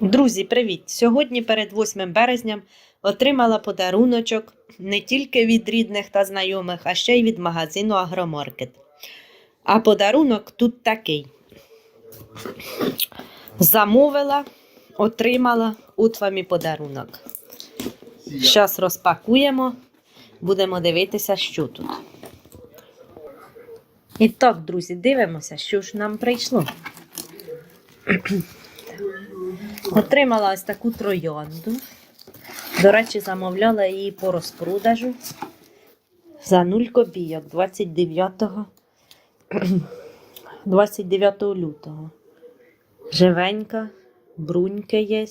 Друзі, привіт! Сьогодні перед 8 березням отримала подаруночок не тільки від рідних та знайомих, а ще й від магазину Агромаркет. А подарунок тут такий. Замовила, отримала от вам і подарунок. Зараз розпакуємо, будемо дивитися, що тут. І так, друзі, дивимося, що ж нам прийшло. Отримала ось таку троянду. До речі, замовляла її по розпродажу за 0 копійок 29, 29 лютого. Живенька, бруньки є.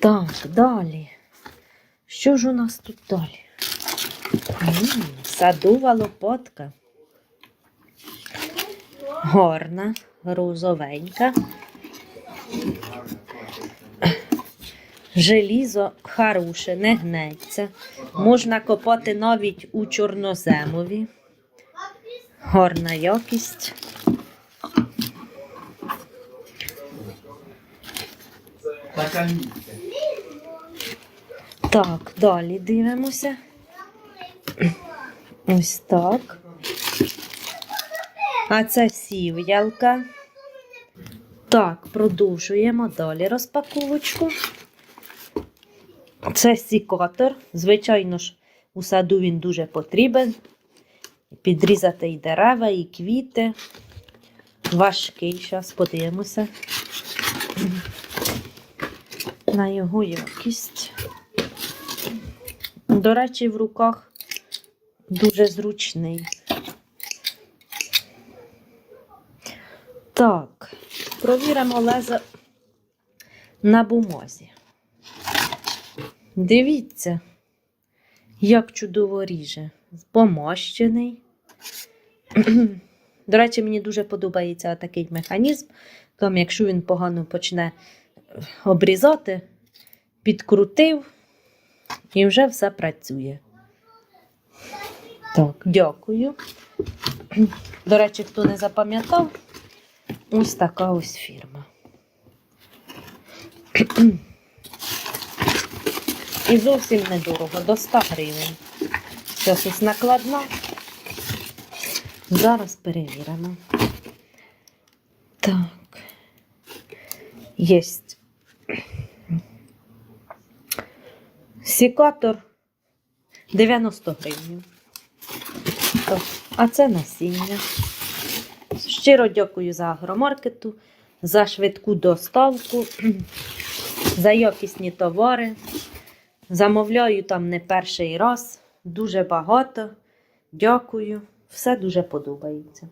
Так, далі. Що ж у нас тут далі? Садова лопатка. Горна, розовенька. Желізо хороше, не гнеться. Можна копати навіть у чорноземові. Гарна якість. Так, далі дивимося. Ось так. А це сів'ялка. Так, продовжуємо далі розпаковочку. Це сікатор. Звичайно ж, у саду він дуже потрібен. Підрізати і дерева, і квіти. Важкий, зараз подивимося на його якість. До речі, в руках дуже зручний. Так, провіримо лезо на бумазі. Дивіться, як чудово ріже. Помощений. До речі, мені дуже подобається такий механізм. Там, якщо він погано почне обрізати, підкрутив і вже все працює. Так, дякую. До речі, хто не запам'ятав, ось така ось фірма. І зовсім недорого, до 100 гривень. Зараз ось накладна. Зараз перевіримо. Так. Єсть. Сікатор 90 гривень. Так, А це насіння. Щиро дякую за агромаркету, за швидку доставку, за якісні товари. Замовляю там не перший раз, дуже багато. Дякую. Все дуже подобається.